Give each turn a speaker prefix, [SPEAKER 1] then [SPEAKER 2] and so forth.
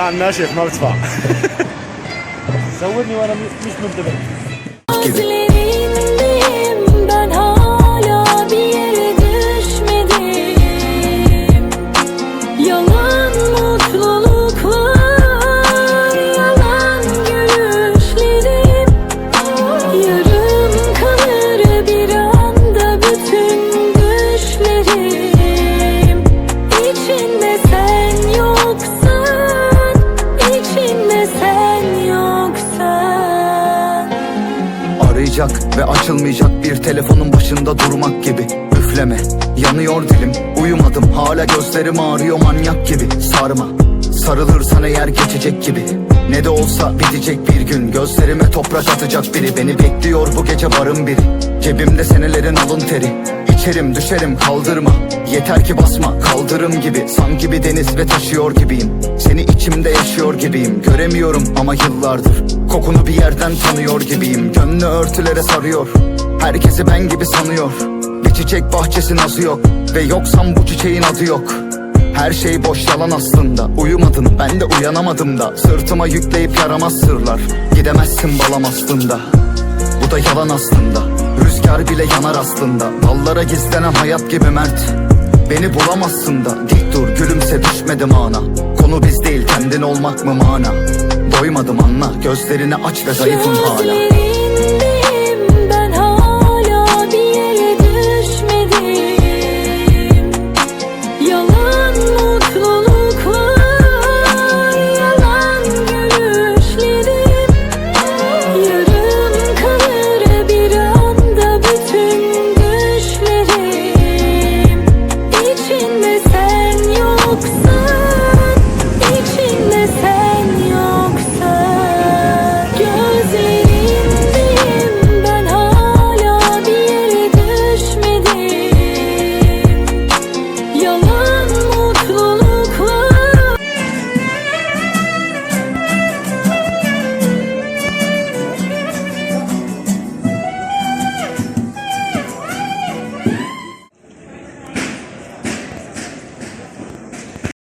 [SPEAKER 1] عندناش في مدفع زودني وأنا مش منتبه
[SPEAKER 2] Arayacak ve açılmayacak. Bir telefonun başında durmak gibi. Üfleme, yanıyor dilim, uyumadım hala gözlerim ağrıyor manyak gibi. Sarma, sarılırsan eğer geçecek gibi. Ne de olsa bitecek bir gün. Gözlerime toprak atacak biri. Beni bekliyor bu gece varım biri. Cebimde senelerin alın teri. İçerim düşerim kaldırma. Yeter ki basma kaldırım gibi. Sanki bir deniz ve taşıyor gibiyim Seni içimde yaşıyor gibiyim. Göremiyorum ama yıllardır. Kokunu bir yerden tanıyor gibiyim. Gönlü örtülere sarıyor. Herkesi ben gibi sanıyor. Bir çiçek bahçesi nazı yok. Ve yoksam bu çiçeğin adı yok. Her şey boş yalan aslında. Uyumadın ben de uyanamadım da. Sırtıma yükleyip yaramaz sırlar. Gidemezsin balam aslında. Bu da yalan aslında. Rüzgar bile yanar aslında. Dallara gizlenen hayat gibi mert. Beni bulamazsın da. Dik dur gülümse düşmedim ana Konu biz değil kendin olmak mı mana? Doymadım anla gözlerini aç ve zayıfım hala